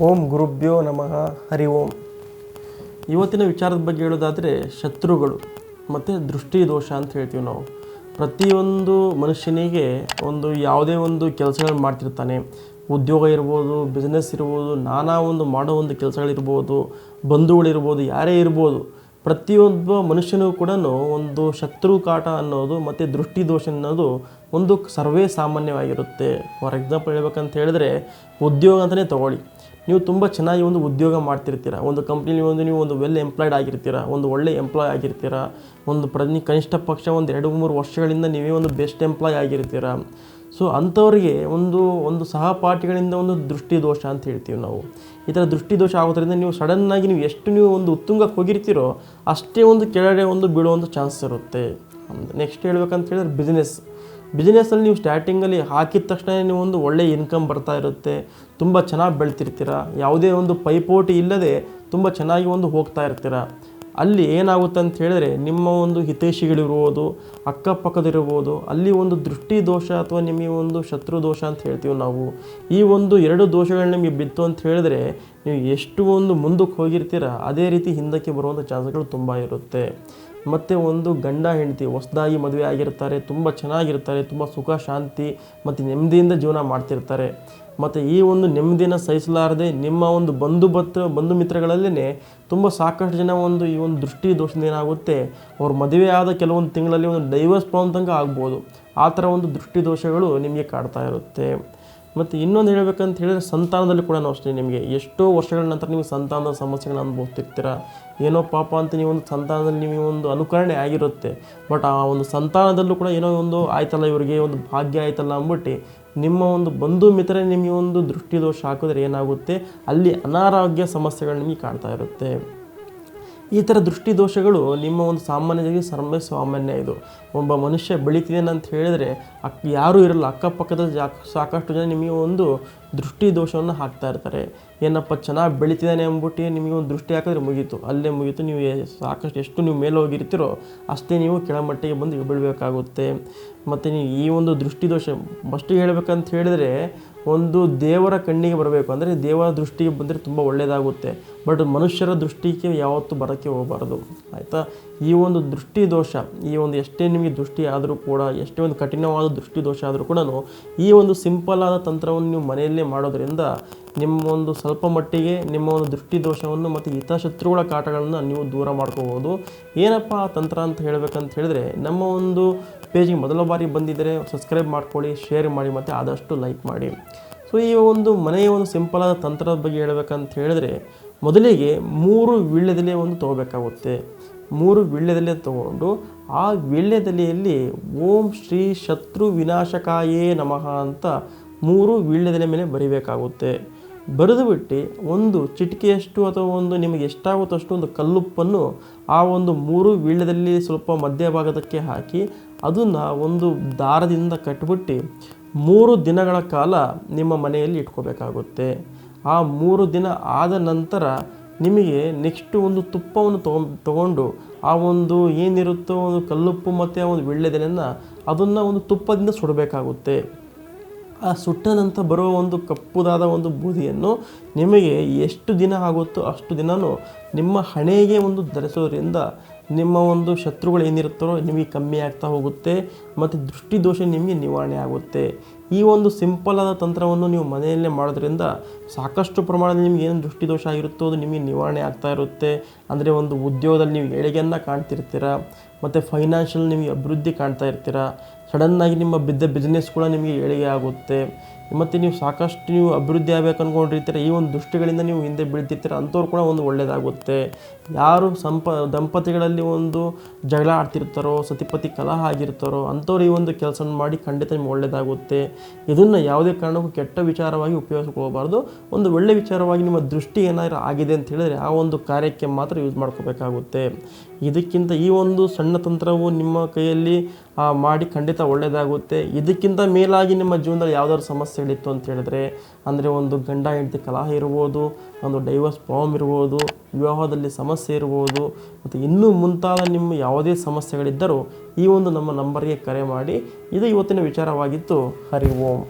ಓಂ ಗುರುಭ್ಯೋ ನಮಃ. ಹರಿ ಓಂ. ಇವತ್ತಿನ ವಿಚಾರದ ಬಗ್ಗೆ ಹೇಳೋದಾದರೆ ಶತ್ರುಗಳು ಮತ್ತು ದೃಷ್ಟಿ ದೋಷ ಅಂತ ಹೇಳ್ತೀವಿ ನಾವು. ಪ್ರತಿಯೊಂದು ಮನುಷ್ಯನಿಗೆ ಒಂದು ಯಾವುದೇ ಒಂದು ಕೆಲಸಗಳನ್ನು ಮಾಡ್ತಿರ್ತಾನೆ. ಉದ್ಯೋಗ ಇರ್ಬೋದು ಬಿಸ್ನೆಸ್ ಇರ್ಬೋದು, ನಾನಾ ಒಂದು ಮಾಡೋ ಒಂದು ಕೆಲಸಗಳಿರ್ಬೋದು, ಬಂಧುಗಳಿರ್ಬೋದು, ಯಾರೇ ಇರ್ಬೋದು, ಪ್ರತಿಯೊಬ್ಬ ಮನುಷ್ಯನೂ ಕೂಡ ಒಂದು ಶತ್ರು ಕಾಟ ಅನ್ನೋದು ಮತ್ತು ದೃಷ್ಟಿ ದೋಷ ಅನ್ನೋದು ಒಂದು ಸರ್ವೇ ಸಾಮಾನ್ಯವಾಗಿರುತ್ತೆ. ಫಾರ್ ಎಕ್ಸಾಂಪಲ್ ಹೇಳ್ಬೇಕಂತ ಹೇಳಿದ್ರೆ ಉದ್ಯೋಗ ಅಂತಲೇ ತಗೊಳ್ಳಿ. ನೀವು ತುಂಬ ಚೆನ್ನಾಗಿ ಒಂದು ಉದ್ಯೋಗ ಮಾಡ್ತಿರ್ತೀರ. ಒಂದು ಕಂಪ್ನಿಲಿ ಒಂದು ನೀವು ಒಂದು ವೆಲ್ ಎಂಪ್ಲಾಯ್ಡ್ ಆಗಿರ್ತೀರ, ಒಂದು ಒಳ್ಳೆ ಎಂಪ್ಲಾಯ್ ಆಗಿರ್ತೀರ, ಒಂದು ಪ್ರತಿ ಕನಿಷ್ಠ ಪಕ್ಷ ಒಂದು ಎರಡು ಮೂರು ವರ್ಷಗಳಿಂದ ನೀವೇ ಒಂದು ಬೆಸ್ಟ್ ಎಂಪ್ಲಾಯ್ ಆಗಿರ್ತೀರ. ಸೊ ಅಂಥವರಿಗೆ ಒಂದು ಒಂದು ಸಹಪಾಠಿಗಳಿಂದ ಒಂದು ದೃಷ್ಟಿದೋಷ ಅಂತ ಹೇಳ್ತೀವಿ ನಾವು. ಈ ಥರ ದೃಷ್ಟಿ ದೋಷ ಆಗೋದ್ರಿಂದ ನೀವು ಸಡನ್ನಾಗಿ ನೀವು ಎಷ್ಟು ನೀವು ಒಂದು ಉತ್ತುಂಗಕ್ಕೆ ಹೋಗಿರ್ತೀರೋ ಅಷ್ಟೇ ಒಂದು ಕೆಳಗಡೆ ಒಂದು ಬೀಳುವಂಥ ಚಾನ್ಸ್ ಇರುತ್ತೆ. ನೆಕ್ಸ್ಟ್ ಹೇಳ್ಬೇಕಂತ ಹೇಳಿದ್ರೆ ಬಿಸ್ನೆಸ್ ಬಿಸ್ನೆಸ್ಸಲ್ಲಿ ನೀವು ಸ್ಟಾರ್ಟಿಂಗಲ್ಲಿ ಹಾಕಿದ ತಕ್ಷಣ ನೀವು ಒಂದು ಒಳ್ಳೆಯ ಇನ್ಕಮ್ ಬರ್ತಾ ಇರುತ್ತೆ. ತುಂಬ ಚೆನ್ನಾಗಿ ಬೆಳ್ತಿರ್ತೀರ. ಯಾವುದೇ ಒಂದು ಪೈಪೋಟಿ ಇಲ್ಲದೆ ತುಂಬ ಚೆನ್ನಾಗಿ ಒಂದು ಹೋಗ್ತಾ ಇರ್ತೀರ. ಅಲ್ಲಿ ಏನಾಗುತ್ತೆ ಅಂತ ಹೇಳಿದ್ರೆ ನಿಮ್ಮ ಒಂದು ಹಿತೈಷಿಗಳಿರ್ಬೋದು ಅಕ್ಕಪಕ್ಕದಿರ್ಬೋದು ಅಲ್ಲಿ ಒಂದು ದೃಷ್ಟಿ ದೋಷ ಅಥವಾ ನಿಮಗೆ ಒಂದು ಶತ್ರು ದೋಷ ಅಂತ ಹೇಳ್ತೀವಿ ನಾವು. ಈ ಒಂದು ಎರಡು ದೋಷಗಳು ನಿಮಗೆ ಬಿತ್ತು ಅಂತ ಹೇಳಿದ್ರೆ ನೀವು ಎಷ್ಟು ಒಂದು ಮುಂದಕ್ಕೆ ಹೋಗಿರ್ತೀರ, ಅದೇ ರೀತಿ ಹಿಂದಕ್ಕೆ ಬರುವಂಥ ಚಾನ್ಸ್ಗಳು ತುಂಬ ಇರುತ್ತೆ. ಮತ್ತು ಒಂದು ಗಂಡ ಹೆಂಡತಿ ಹೊಸದಾಗಿ ಮದುವೆ ಆಗಿರ್ತಾರೆ, ತುಂಬ ಚೆನ್ನಾಗಿರ್ತಾರೆ, ತುಂಬ ಸುಖ, ಶಾಂತಿ ಮತ್ತು ನೆಮ್ಮದಿಯಿಂದ ಜೀವನ ಮಾಡ್ತಿರ್ತಾರೆ. ಮತ್ತು ಈ ಒಂದು ನೆಮ್ಮದಿನ ಸಹಿಸಲಾರದೆ ನಿಮ್ಮ ಒಂದು ಬಂಧು ಬತ್ರ ಬಂಧು ಮಿತ್ರಗಳಲ್ಲೇ ತುಂಬ ಸಾಕಷ್ಟು ಜನ ಒಂದು ಈ ಒಂದು ದೃಷ್ಟಿ ದೋಷದಿಂದ ಏನಾಗುತ್ತೆ, ಅವ್ರ ಮದುವೆ ಆದ ಕೆಲವೊಂದು ತಿಂಗಳಲ್ಲಿ ಒಂದು ಡೈವರ್ಸ್ ಪ್ರಾಬ್ಲಮ್ ಆಗ್ಬೋದು. ಆ ಥರ ಒಂದು ದೃಷ್ಟಿ ದೋಷಗಳು ನಿಮಗೆ ಕಾಡ್ತಾ ಇರುತ್ತೆ. ಮತ್ತು ಇನ್ನೊಂದು ಹೇಳಬೇಕಂತ ಹೇಳಿದ್ರೆ ಸಂತಾನದಲ್ಲಿ ಕೂಡ ಅಷ್ಟೇ ನಿಮಗೆ. ಎಷ್ಟೋ ವರ್ಷಗಳ ನಂತರ ನೀವು ಸಂತಾನದ ಸಮಸ್ಯೆಗಳನ್ನ ಅನುಭವಿಸ್ತಿರ್ತೀರ. ಏನೋ ಪಾಪ ಅಂತ ನೀವು ಒಂದು ಸಂತಾನದಲ್ಲಿ ನಿಮಗೆ ಒಂದು ಅನುಕರಣೆ ಆಗಿರುತ್ತೆ. ಬಟ್ ಆ ಒಂದು ಸಂತಾನದಲ್ಲೂ ಕೂಡ ಏನೋ ಒಂದು ಆಯ್ತಲ್ಲ ಇವರಿಗೆ, ಒಂದು ಭಾಗ್ಯ ಆಯ್ತಲ್ಲ ಅಂದ್ಬಿಟ್ಟು ನಿಮ್ಮ ಒಂದು ಬಂಧು ಮಿತ್ರರೇ ನಿಮಗೆ ಒಂದು ದೃಷ್ಟಿ ದೋಷ ಹಾಕಿದ್ರೆ ಏನಾಗುತ್ತೆ? ಅಲ್ಲಿ ಅನಾರೋಗ್ಯ ಸಮಸ್ಯೆಗಳು ನಿಮಗೆ ಕಾಣ್ತಾ ಇರುತ್ತೆ. ಈ ಥರ ದೃಷ್ಟಿ ದೋಷಗಳು ನಿಮ್ಮ ಒಂದು ಸಾಮಾನ್ಯವಾಗಿ ಸರ್ವೇ ಸಾಮಾನ್ಯ ಇದು. ಒಬ್ಬ ಮನುಷ್ಯ ಬೆಳಿತಿದ್ದಾನೆ ಅಂತ ಹೇಳಿದರೆ ಅಕ್ ಯಾರೂ ಇರಲ್ಲ ಅಕ್ಕಪಕ್ಕದ ಜಾ ಸಾಕಷ್ಟು ಜನ ನಿಮಗೆ ಒಂದು ದೃಷ್ಟಿ ದೋಷವನ್ನು ಹಾಕ್ತಾ ಇರ್ತಾರೆ. ಏನಪ್ಪ ಚೆನ್ನಾಗಿ ಬೆಳಿತಿದ್ದಾನೆ ಅಂದ್ಬಿಟ್ಟು ನಿಮಗೆ ಒಂದು ದೃಷ್ಟಿ ಹಾಕಿದ್ರೆ ಮುಗೀತು. ಅಲ್ಲೇ ಮುಗೀತು. ನೀವು ಸಾಕಷ್ಟು ಎಷ್ಟು ನೀವು ಮೇಲೆ ಹೋಗಿರ್ತೀರೋ ಅಷ್ಟೇ ನೀವು ಕೆಳಮಟ್ಟಿಗೆ ಬಂದು ಬೀಳಬೇಕಾಗುತ್ತೆ. ಮತ್ತು ನೀವು ಈ ಒಂದು ದೃಷ್ಟಿ ದೋಷ ಫಸ್ಟಿಗೆ ಹೇಳ್ಬೇಕಂತ ಹೇಳಿದರೆ ಒಂದು ದೇವರ ಕಣ್ಣಿಗೆ ಬರಬೇಕು. ಅಂದರೆ ದೇವರ ದೃಷ್ಟಿಗೆ ಬಂದರೆ ತುಂಬ ಒಳ್ಳೆಯದಾಗುತ್ತೆ ಬಟ್ ಮನುಷ್ಯರ ದೃಷ್ಟಿಗೆ ಯಾವತ್ತೂ ಬರೋಕ್ಕೆ ಹೋಗಬಾರ್ದು. ಆಯಿತಾ? ಈ ಒಂದು ದೃಷ್ಟಿ ದೋಷ, ಈ ಒಂದು ಎಷ್ಟೇ ನಿಮಗೆ ದೃಷ್ಟಿ ಆದರೂ ಕೂಡ, ಎಷ್ಟೇ ಒಂದು ಕಠಿಣವಾದ ದೃಷ್ಟಿ ದೋಷ ಆದರೂ ಕೂಡ ಈ ಒಂದು ಸಿಂಪಲ್ ಆದ ತಂತ್ರವನ್ನು ನೀವು ಮನೆಯಲ್ಲೇ ಮಾಡೋದರಿಂದ ನಿಮ್ಮ ಒಂದು ಸ್ವಲ್ಪ ಮಟ್ಟಿಗೆ ನಿಮ್ಮ ಒಂದು ದೃಷ್ಟಿ ದೋಷವನ್ನು ಮತ್ತು ಹಿತಶತ್ರುಗಳ ಕಾಟಗಳನ್ನು ನೀವು ದೂರ ಮಾಡ್ಕೋಬೋದು ಏನಪ್ಪ ಆ ತಂತ್ರ ಅಂತ ಹೇಳಬೇಕಂತ ಹೇಳಿದ್ರೆ, ನಮ್ಮ ಒಂದು ಪೇಜಿಗೆ ಮೊದಲ ಬಾರಿ ಬಂದಿದ್ದರೆ ಸಬ್ಸ್ಕ್ರೈಬ್ ಮಾಡ್ಕೊಳ್ಳಿ ಶೇರ್ ಮಾಡಿ ಮತ್ತು ಆದಷ್ಟು ಲೈಕ್ ಮಾಡಿ. ಸೊ ಈ ಒಂದು ಮನೆಯ ಒಂದು ಸಿಂಪಲ್ ಆದ ತಂತ್ರದ ಬಗ್ಗೆ ಹೇಳ್ಬೇಕಂತ ಹೇಳಿದ್ರೆ, ಮೊದಲಿಗೆ ಮೂರು ವೀಳ್ಯದೆಲೆ ಒಂದು ತೊಗೋಬೇಕಾಗುತ್ತೆ. ಮೂರು ವೀಳ್ಯದೆಲೆ ತಗೊಂಡು ಆ ವೀಳ್ಯದೆಲೆಯಲ್ಲಿ ಓಂ ಶ್ರೀ ಶತ್ರು ವಿನಾಶಕಾಯೇ ನಮಃ ಅಂತ ಮೂರು ವೀಳ್ಯದೆಲೆ ಮೇಲೆ ಬರಿಬೇಕಾಗುತ್ತೆ. ಬರೆದು ಬಿಟ್ಟು ಒಂದು ಚಿಟಿಕೆಯಷ್ಟು ಅಥವಾ ಒಂದು ನಿಮಗೆ ಎಷ್ಟಾಗುತ್ತಷ್ಟು ಒಂದು ಕಲ್ಲುಪ್ಪನ್ನು ಆ ಒಂದು ಮೂರು ವೀಳ್ಯದಲ್ಲಿ ಸ್ವಲ್ಪ ಮಧ್ಯಭಾಗದಕ್ಕೆ ಹಾಕಿ ಅದನ್ನು ಒಂದು ದಾರದಿಂದ ಕಟ್ಬಿಟ್ಟು ಮೂರು ದಿನಗಳ ಕಾಲ ನಿಮ್ಮ ಮನೆಯಲ್ಲಿ ಇಟ್ಕೋಬೇಕಾಗುತ್ತೆ. ಆ ಮೂರು ದಿನ ಆದ ನಂತರ ನಿಮಗೆ ನೆಕ್ಸ್ಟ್ ಒಂದು ತುಪ್ಪವನ್ನು ತಗೊ, ತಗೊಂಡು ಆ ಒಂದು ಏನಿರುತ್ತೋ ಒಂದು ಕಲ್ಲುಪ್ಪು ಮತ್ತು ಆ ಒಂದು ವಿಳ್ಳೆದೆಲೆಯನ್ನು ಅದನ್ನು ಒಂದು ತುಪ್ಪದಿಂದ ಸುಡಬೇಕಾಗುತ್ತೆ. ಆ ಸುಟ್ಟ ನಂತರ ಬರುವ ಒಂದು ಕಪ್ಪುದಾದ ಒಂದು ಬೂದಿಯನ್ನು ನಿಮಗೆ ಎಷ್ಟು ದಿನ ಆಗುತ್ತೋ ಅಷ್ಟು ದಿನವೂ ನಿಮ್ಮ ಹಣೆಗೆ ಒಂದು ಧರಿಸೋದ್ರಿಂದ ನಿಮ್ಮ ಒಂದು ಶತ್ರುಗಳು ಏನಿರುತ್ತೋ ನಿಮಗೆ ಕಮ್ಮಿ ಆಗ್ತಾ ಹೋಗುತ್ತೆ ಮತ್ತು ದೃಷ್ಟಿ ದೋಷ ನಿಮಗೆ ನಿವಾರಣೆ ಆಗುತ್ತೆ. ಈ ಒಂದು ಸಿಂಪಲ್ ಆದ ತಂತ್ರವನ್ನು ನೀವು ಮನೆಯಲ್ಲೇ ಮಾಡೋದ್ರಿಂದ ಸಾಕಷ್ಟು ಪ್ರಮಾಣದಲ್ಲಿ ನಿಮ್ಗೆ ಏನು ದೃಷ್ಟಿ ದೋಷ ಆಗಿರುತ್ತೋ ಅದು ನಿಮಗೆ ನಿವಾರಣೆ ಆಗ್ತಾ ಇರುತ್ತೆ. ಅಂದರೆ ಒಂದು ಉದ್ಯೋಗದಲ್ಲಿ ನೀವು ಏಳಿಗೆಯನ್ನು ಕಾಣ್ತಿರ್ತೀರ, ಮತ್ತು ಫೈನಾನ್ಷಿಯಲ್ ನಿಮಗೆ ಅಭಿವೃದ್ಧಿ ಕಾಣ್ತಾ ಇರ್ತೀರ. ಸಡನ್ನಾಗಿ ನಿಮ್ಮ ಬಿದ್ದ ಬಿಸ್ನೆಸ್ ಕೂಡ ನಿಮಗೆ ಏಳಿಗೆ ಆಗುತ್ತೆ. ಮತ್ತು ನೀವು ಸಾಕಷ್ಟು ನೀವು ಅಭಿವೃದ್ಧಿ ಆಗಬೇಕು ಅಂದ್ಕೊಂಡಿರ್ತೀರ ಈ ಒಂದು ದೃಷ್ಟಿಗಳಿಂದ ನೀವು ಹಿಂದೆ ಬೀಳ್ತಿರ್ತೀರ, ಅಂಥವ್ರು ಕೂಡ ಒಂದು ಒಳ್ಳೆಯದಾಗುತ್ತೆ ಯಾರು ಸಂಪ, ದಂಪತಿಗಳಲ್ಲಿ ಒಂದು ಜಗಳ ಆಡ್ತಿರ್ತಾರೋ, ಸತಿಪತಿ ಕಲಹ ಆಗಿರ್ತಾರೋ, ಅಂಥವ್ರು ಈ ಒಂದು ಕೆಲಸ ಮಾಡಿ ಖಂಡಿತ ನಿಮ್ಗೆ ಒಳ್ಳೆಯದಾಗುತ್ತೆ ಇದನ್ನು ಯಾವುದೇ ಕಾರಣಕ್ಕೂ ಕೆಟ್ಟ ವಿಚಾರವಾಗಿ ಉಪಯೋಗಿಸ್ಕೋಬಾರ್ದು ಒಂದು ಒಳ್ಳೆಯ ವಿಚಾರವಾಗಿ ನಿಮ್ಮ ದೃಷ್ಟಿ ಏನಾದರೂ ಆಗಿದೆ ಅಂತ ಹೇಳಿದ್ರೆ, ಆ ಒಂದು ಕಾರ್ಯಕ್ಕೆ ಮಾತ್ರ ಯೂಸ್ ಮಾಡ್ಕೋಬೇಕಾಗುತ್ತೆ. ಇದಕ್ಕಿಂತ ಈ ಒಂದು ಸಣ್ಣ ತಂತ್ರವು ನಿಮ್ಮ ಕೈಯಲ್ಲಿ ಮಾಡಿ ಖಂಡಿತ ಒಳ್ಳೆಯದಾಗುತ್ತೆ. ಇದಕ್ಕಿಂತ ಮೇಲಾಗಿ ನಿಮ್ಮ ಜೀವನದಲ್ಲಿ ಯಾವ್ದಾದ್ರು ಸಮಸ್ಯೆಗಳಿತ್ತು ಅಂತ ಹೇಳಿದ್ರೆ, ಅಂದರೆ ಒಂದು ಗಂಡ ಹೆಂಡತಿ ಕಲಹ ಇರ್ಬೋದು, ಒಂದು ಡೈವರ್ಸ್ ಪ್ರಾಬ್ಲಮ್ ಇರ್ಬೋದು, ವಿವಾಹದಲ್ಲಿ ಸಮಸ್ಯೆ ಇರ್ಬೋದು, ಮತ್ತು ಇನ್ನೂ ಮುಂತಾದ ನಿಮ್ಮ ಯಾವುದೇ ಸಮಸ್ಯೆಗಳಿದ್ದರೂ ಈ ಒಂದು ನಮ್ಮ ನಂಬರ್ಗೆ ಕರೆ ಮಾಡಿ. ಇದು ಇವತ್ತಿನ ವಿಚಾರವಾಗಿತ್ತು. ಹರಿ ಓಂ.